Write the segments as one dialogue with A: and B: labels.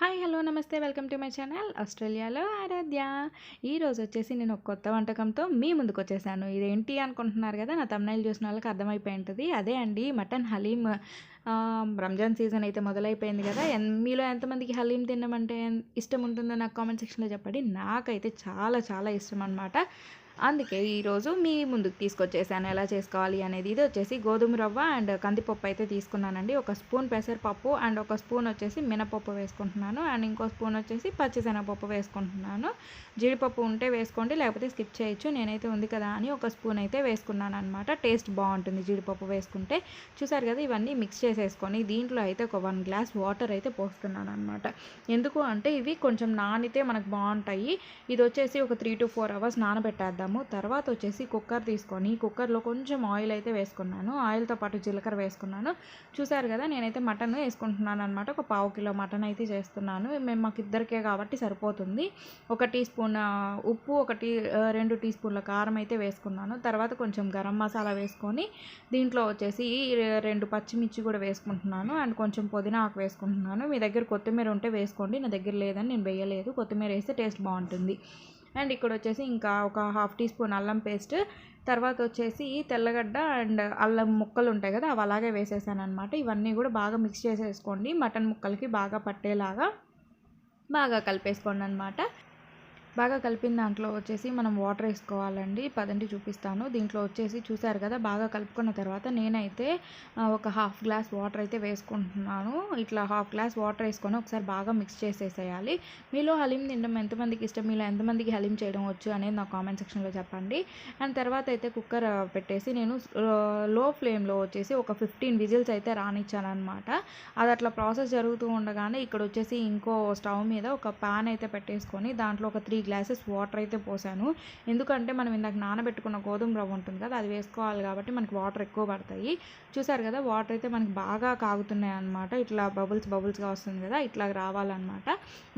A: Hi hello నమస్తే welcome to my channel ఆస్ట్రేలియాలో ఆరాధ్య. ఈరోజు వచ్చేసి నేను ఒక కొత్త వంటకంతో మీ ముందుకు వచ్చేసాను. ఇదేంటి అనుకుంటున్నారు కదా నా తమిళ చూసిన వాళ్ళకి అర్థమైపోయి ఉంటుంది. అదే అండి మటన్ హలీం రంజాన్ సీజన్ అయితే మొదలైపోయింది కదా. మీలో ఎంతమందికి హలీం తినమంటే ఇష్టం ఉంటుందో నాకు కామెంట్ సెక్షన్లో చెప్పండి. నాకైతే చాలా చాలా ఇష్టం అనమాట అందుకే ఈరోజు మీ ముందుకు తీసుకొచ్చేసాను. ఎలా చేసుకోవాలి అనేది ఇది వచ్చేసి గోధుమ రవ్వ అండ్ కందిపప్పు అయితే తీసుకున్నానండి. ఒక స్పూన్ పెసరపప్పు అండ్ ఒక స్పూన్ వచ్చేసి మినపప్పు వేసుకుంటున్నాను. అండ్ ఇంకో స్పూన్ వచ్చేసి పచ్చిశనగపప్పు వేసుకుంటున్నాను. జీడిపప్పు ఉంటే వేసుకోండి లేకపోతే స్కిప్ చేయొచ్చు. నేనైతే ఉంది కదా అని ఒక స్పూన్ అయితే వేసుకున్నాను అనమాట టేస్ట్ బాగుంటుంది జీడిపప్పు వేసుకుంటే. చూసారు కదా ఇవన్నీ మిక్స్ చేసేసుకొని దీంట్లో అయితే ఒక వన్ గ్లాస్ వాటర్ అయితే పోస్తున్నాను అనమాట ఎందుకు అంటే ఇవి కొంచెం నానితే మనకు బాగుంటాయి. ఇది వచ్చేసి ఒక త్రీ టు ఫోర్ అవర్స్ నానబెట్టేద్దాం నానబెట్టేద్దాము తర్వాత వచ్చేసి కుక్కర్ తీసుకొని కుక్కర్లో కొంచెం ఆయిల్ అయితే వేసుకున్నాను. ఆయిల్తో పాటు జీలకర్ర వేసుకున్నాను. చూసారు కదా నేనైతే మటన్ వేసుకుంటున్నాను అనమాట ఒక పావు కిలో మటన్ అయితే చేస్తున్నాను. మేము మాకు ఇద్దరికే కాబట్టి సరిపోతుంది. ఒక టీ స్పూన్ ఉప్పు ఒక టీ రెండు టీ స్పూన్ల కారం అయితే వేసుకున్నాను. తర్వాత కొంచెం గరం మసాలా వేసుకొని దీంట్లో వచ్చేసి రెండు పచ్చిమిర్చి కూడా వేసుకుంటున్నాను. అండ్ కొంచెం పుదీనా ఆకు వేసుకుంటున్నాను. మీ దగ్గర కొత్తిమీర ఉంటే వేసుకోండి. నా దగ్గర లేదని నేను వేయలేదు. కొత్తిమీర వేస్తే టేస్ట్ బాగుంటుంది. అండ్ ఇక్కడ వచ్చేసి ఇంకా ఒక హాఫ్ టీ స్పూన్ అల్లం పేస్ట్ తర్వాత వచ్చేసి తెల్లగడ్డ అండ్ అల్లం ముక్కలు ఉంటాయి కదా అవి అలాగే వేసేసాను అనమాట ఇవన్నీ కూడా బాగా మిక్స్ చేసేసుకోండి. మటన్ ముక్కలకి బాగా పట్టేలాగా బాగా కలిపేసుకోండి అనమాట బాగా కలిపిన దాంట్లో వచ్చేసి మనం వాటర్ వేసుకోవాలండి. పదండి చూపిస్తాను. దీంట్లో వచ్చేసి చూసారు కదా బాగా కలుపుకున్న తర్వాత నేనైతే ఒక హాఫ్ గ్లాస్ వాటర్ అయితే వేసుకుంటున్నాను. ఇట్లా హాఫ్ గ్లాస్ వాటర్ వేసుకొని ఒకసారి బాగా మిక్స్ చేసేసేయాలి. మీలో హలీం తినడం ఎంతమందికి ఇష్టం? మీలో ఎంతమందికి హలీం చేయడం వచ్చు అనేది నా కామెంట్ సెక్షన్లో చెప్పండి. అండ్ తర్వాత అయితే కుక్కర్ పెట్టేసి నేను లో ఫ్లేమ్లో వచ్చేసి ఒక ఫిఫ్టీన్ విజిల్స్ అయితే రానిచ్చాను అనమాట అది అట్లా ప్రాసెస్ జరుగుతూ ఉండగానే ఇక్కడ వచ్చేసి ఇంకో స్టవ్ మీద ఒక పాన్ అయితే పెట్టేసుకొని దాంట్లో ఒక త్రీ గ్లాసెస్ వాటర్ అయితే పోసాను. ఎందుకంటే మనం ఇందాక నానబెట్టుకున్న గోధుమ రవ్వ ఉంటుంది కదా అది వేసుకోవాలి కాబట్టి మనకి వాటర్ ఎక్కువ పడతాయి. చూసారు కదా వాటర్ అయితే మనకి బాగా కాగుతున్నాయి అనమాట ఇట్లా బబుల్స్ బబుల్స్గా వస్తుంది కదా ఇట్లా రావాలన్నమాట.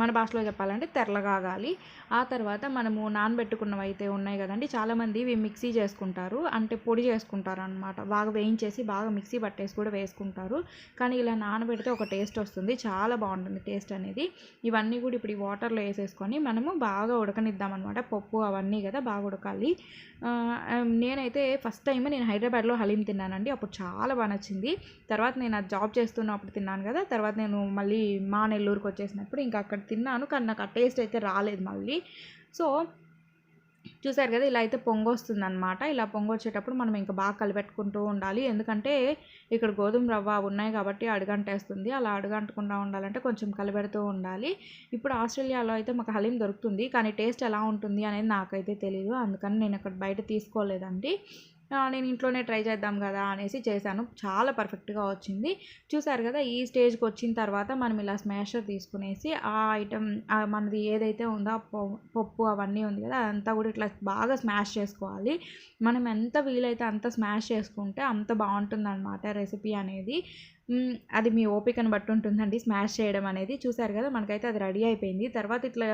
A: మన భాషలో చెప్పాలంటే తెల్లగాగాలి ఆ తర్వాత మనము నానబెట్టుకున్నవి అయితే ఉన్నాయి కదండి. చాలామంది ఇవి మిక్సీ చేసుకుంటారు. అంటే పొడి చేసుకుంటారు అనమాట బాగా వేయించేసి బాగా మిక్సీ పట్టేసి కూడా వేసుకుంటారు. కానీ ఇలా నానబెడితే ఒక టేస్ట్ వస్తుంది. చాలా బాగుంటుంది టేస్ట్ అనేది. ఇవన్నీ కూడా ఇప్పుడు ఈ వాటర్లో వేసేసుకొని మనము బాగా ఉడకనిద్దాం అనమాట పప్పు అవన్నీ కదా బాగా ఉడకాలి. నేనైతే ఫస్ట్ టైం నేను హైదరాబాద్లో హలీం తిన్నానండి. అప్పుడు చాలా బాగా నచ్చింది. తర్వాత నేను ఆ జాబ్ చేస్తున్నప్పుడు తిన్నాను కదా తర్వాత నేను మళ్ళీ మా నెల్లూరుకి వచ్చేసినప్పుడు ఇంకా అక్కడ తిన్నాను. కానీ నాకు ఆ టేస్ట్ అయితే రాలేదు మళ్ళీ. సో చూసారు కదా ఇలా అయితే పొంగొస్తుంది అనమాట ఇలా పొంగొచ్చేటప్పుడు మనం ఇంకా బాగా కలిపెట్టుకుంటూ ఉండాలి. ఎందుకంటే ఇక్కడ గోధుమ రవ్వ ఉన్నాయి కాబట్టి అడుగంటేస్తుంది. అలా అడుగంటకుండా ఉండాలంటే కొంచెం కలిపెడుతూ ఉండాలి. ఇప్పుడు ఆస్ట్రేలియాలో అయితే మాకు హలీం దొరుకుతుంది. కానీ టేస్ట్ ఎలా ఉంటుంది అనేది నాకైతే తెలియదు అందుకని నేను అక్కడ బయట తీసుకోలేదండి. నేను ఇంట్లోనే ట్రై చేద్దాం కదా అనేసి చేశాను. చాలా పర్ఫెక్ట్గా వచ్చింది. చూసారు కదా ఈ స్టేజ్కి వచ్చిన తర్వాత మనం ఇలా స్మాషర్ తీసుకునేసి ఆ ఐటమ్ మనది ఏదైతే ఉందో పప్పు అవన్నీ ఉంది కదా అదంతా కూడా ఇట్లా బాగా స్మాష్ చేసుకోవాలి. మనం ఎంత వీలైతే అంత స్మాష్ చేసుకుంటే అంత బాగుంటుందన్నమాట రెసిపీ అనేది. అది మీ ఓపికను బట్టి ఉంటుందండి. స్మాష్ చేయడం అనేది. చూసారు కదా మనకైతే అది రెడీ అయిపోయింది. తర్వాత ఇట్లా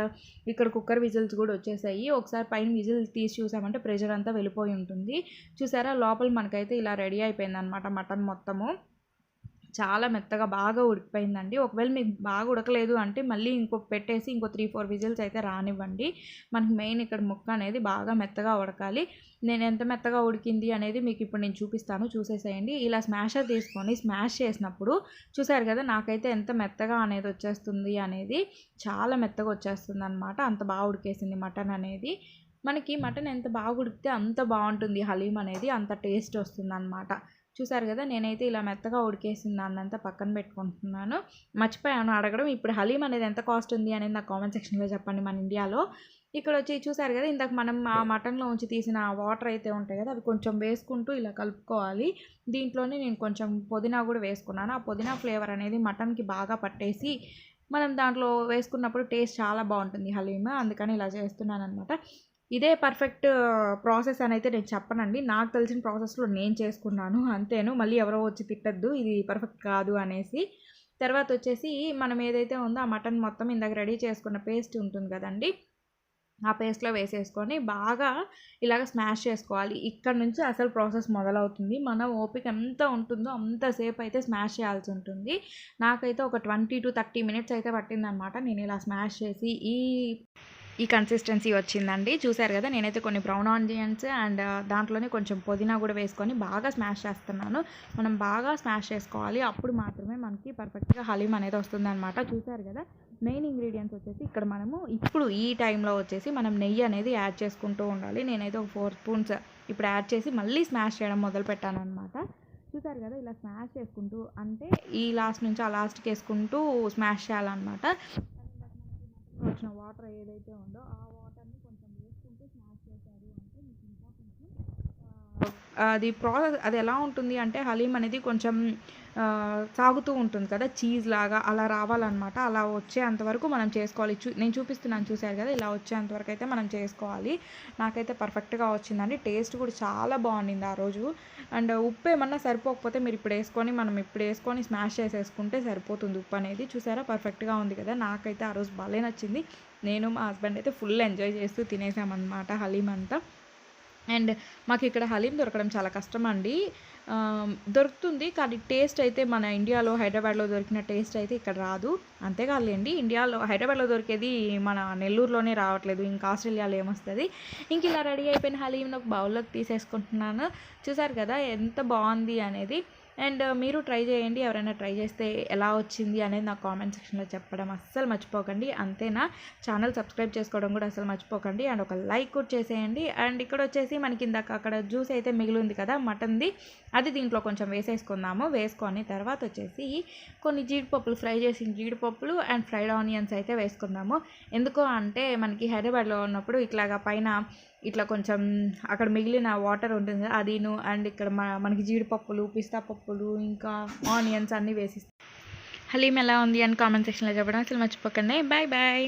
A: ఇక్కడ కుక్కర్ విజిల్స్ కూడా వచ్చేసాయి. ఒకసారి పైన విజిల్ తీసి చూసామంటే ప్రెషర్ అంతా వెళ్ళిపోయి ఉంటుంది. చూసారా లోపల మనకైతే ఇలా రెడీ అయిపోయింది అనమాట మటన్ మొత్తము. చాలా మెత్తగా బాగా ఉడికిపోయిందండి. ఒకవేళ మీకు బాగా ఉడకలేదు అంటే మళ్ళీ ఇంకో పెట్టేసి ఇంకో త్రీ ఫోర్ విజిల్స్ అయితే రానివ్వండి. మనకి మెయిన్ ఇక్కడ ముక్క అనేది బాగా మెత్తగా ఉడకాలి. నేను ఎంత మెత్తగా ఉడికింది అనేది మీకు ఇప్పుడు నేను చూపిస్తాను. చూసేసేయండి. ఇలా స్మాషర్ తీసుకొని స్మాష్ చేసినప్పుడు చూసారు కదా నాకైతే ఎంత మెత్తగా అనేది వచ్చేస్తుంది అనేది చాలా మెత్తగా వచ్చేస్తుంది అనమాట అంత బాగా ఉడికేసింది మటన్ అనేది. మనకి మటన్ ఎంత బాగా ఉడికితే అంత బాగుంటుంది హలీం అనేది అంత టేస్ట్ వస్తుంది అనమాట చూసారు కదా నేనైతే ఇలా మెత్తగా ఉడికేసిన దాన్నంతా పక్కన పెట్టుకుంటున్నాను. మర్చిపోయాను అడగడం ఇప్పుడు హలీం అనేది ఎంత కాస్ట్ ఉంది అనేది నాకు కామెంట్ సెక్షన్లో చెప్పండి మన ఇండియాలో. ఇక్కడ వచ్చి చూసారు కదా ఇందాక మనం ఆ మటన్లో ఉంచి తీసిన వాటర్ అయితే ఉంటాయి కదా అవి కొంచెం వేసుకుంటూ ఇలా కలుపుకోవాలి. దీంట్లోనే నేను కొంచెం పుదీనా కూడా వేసుకున్నాను. ఆ పుదీనా ఫ్లేవర్ అనేది మటన్కి బాగా పట్టేసి మనం దాంట్లో వేసుకున్నప్పుడు టేస్ట్ చాలా బాగుంటుంది హలీమ్. అందుకని ఇలా చేస్తున్నాను అనమాట ఇదే పర్ఫెక్ట్ ప్రాసెస్ అని అయితే నేను చెప్పనండి. నాకు తెలిసిన ప్రాసెస్లో నేను చేసుకున్నాను అంతేను. మళ్ళీ ఎవరో వచ్చి తిట్టద్దు ఇది పర్ఫెక్ట్ కాదు అనేసి. తర్వాత వచ్చేసి మనం ఏదైతే ఉందో ఆ మటన్ మొత్తం ఇందాక రెడీ చేసుకున్న పేస్ట్ ఉంటుంది కదండి ఆ పేస్ట్లో వేసేసుకొని బాగా ఇలాగ స్మాష్ చేసుకోవాలి. ఇక్కడ నుంచి అసలు ప్రాసెస్ మొదలవుతుంది. మన ఓపిక ఎంత ఉంటుందో అంతసేపు అయితే స్మాష్ చేయాల్సి ఉంటుంది. నాకైతే ఒక ట్వంటీ టు థర్టీ మినిట్స్ అయితే పట్టిందనమాట నేను ఇలా స్మాష్ చేసి ఈ ఈ కన్సిస్టెన్సీ వచ్చిందండి. చూసారు కదా నేనైతే కొన్ని బ్రౌన్ ఆనియన్స్ అండ్ దాంట్లోనే కొంచెం పుదీనా కూడా వేసుకొని బాగా స్మాష్ చేస్తున్నాను. మనం బాగా స్మాష్ చేసుకోవాలి. అప్పుడు మాత్రమే మనకి పర్ఫెక్ట్గా హలీం అనేది వస్తుంది అనమాట చూసారు కదా మెయిన్ ఇంగ్రీడియంట్స్ వచ్చేసి ఇక్కడ మనము ఇప్పుడు ఈ టైంలో వచ్చేసి మనం నెయ్యి అనేది యాడ్ చేసుకుంటూ ఉండాలి. నేనైతే ఒక ఫోర్ స్పూన్స్ ఇప్పుడు యాడ్ చేసి మళ్ళీ స్మాష్ చేయడం మొదలు పెట్టాను అనమాట చూసారు కదా ఇలా స్మాష్ చేసుకుంటూ అంటే ఈ లాస్ట్ నుంచి ఆ లాస్ట్కి వేసుకుంటూ స్మాష్ చేయాలన్నమాట. వచ్చిన వాటర్ ఏదైతే ఉందో ఆ వాటర్ని కొంచెం వేసుకుంటూ స్మాష్ చేసాను అంటే మీకు ఇంకా కొంచెం ఆ, అది ప్రాసెస్ అది ఎలా ఉంటుంది అంటే హలీం అనేది కొంచెం సాగుతూ ఉంటుంది కదా చీజ్ లాగా అలా రావాలన్నమాట. అలా వచ్చేంతవరకు మనం చేసుకోవాలి. చూ నేను చూపిస్తున్నాను చూశారు కదా ఇలా వచ్చేంతవరకు అయితే మనం చేసుకోవాలి. నాకైతే పర్ఫెక్ట్గా వచ్చిందండి. టేస్ట్ కూడా చాలా బాగుండింది ఆ రోజు. అండ్ ఉప్పు ఏమన్నా సరిపోకపోతే మీరు ఇప్పుడు వేసుకొని మనం ఇప్పుడు వేసుకొని స్మాష్ చేసేసుకుంటే సరిపోతుంది ఉప్పు అనేది. చూసారా? పర్ఫెక్ట్గా ఉంది కదా. నాకైతే ఆ రోజు భలే నచ్చింది. నేను మా హస్బెండ్ అయితే ఫుల్ ఎంజాయ్ చేస్తూ తినేసామన్నమాట హలీం అంతా. అండ్ మాకు ఇక్కడ హలీం దొరకడం చాలా కష్టం అండి దొరుకుతుంది కానీ టేస్ట్ అయితే మన ఇండియాలో హైదరాబాద్లో దొరికిన టేస్ట్ అయితే ఇక్కడ రాదు. అంతేకాదులేండి ఇండియాలో హైదరాబాద్లో దొరికేది మన నెల్లూరులోనే రావట్లేదు ఇంకా ఆస్ట్రేలియాలో ఏమొస్తుంది. ఇంక ఇలా రెడీ అయిపోయిన హలీం ఒక బౌల్లోకి తీసేసుకుంటున్నాను. చూసారు కదా ఎంత బాగుంది అనేది. అండ్ మీరు ట్రై చేయండి. ఎవరైనా ట్రై చేస్తే ఎలా వచ్చింది అనేది నాకు కామెంట్ సెక్షన్లో చెప్పడం అస్సలు మర్చిపోకండి. అంతేనా? ఛానల్ సబ్స్క్రైబ్ చేసుకోవడం కూడా అసలు మర్చిపోకండి. అండ్ ఒక లైక్ కూడా చేసేయండి. అండ్ ఇక్కడ వచ్చేసి మనకి ఇందాక అక్కడ జ్యూస్ అయితే మిగిలి ఉంది కదా మటన్ది. అది దీంట్లో కొంచెం వేసేసుకుందాము. వేసుకొని తర్వాత వచ్చేసి కొన్ని జీడిపప్పులు ఫ్రై చేసిన జీడిపప్పులు అండ్ ఫ్రైడ్ ఆనియన్స్ అయితే వేసుకుందాము. ఎందుకు అంటే మనకి హైదరాబాద్లో ఉన్నప్పుడు ఇట్లాగా పైన ఇట్లా కొంచెం అక్కడ మిగిలిన వాటర్ ఉంటుంది కదా అదిను. అండ్ ఇక్కడ మన మనకి జీడిపప్పులు పిస్తా పప్పు పప్పులు ఇంకా ఆనియన్స్ అన్నీ వేసిస్తాను హలీం ఎలా ఉంది అని కామెంట్ సెక్షన్లో చెప్పడం అసలు మర్చిపోకండి. Bye bye.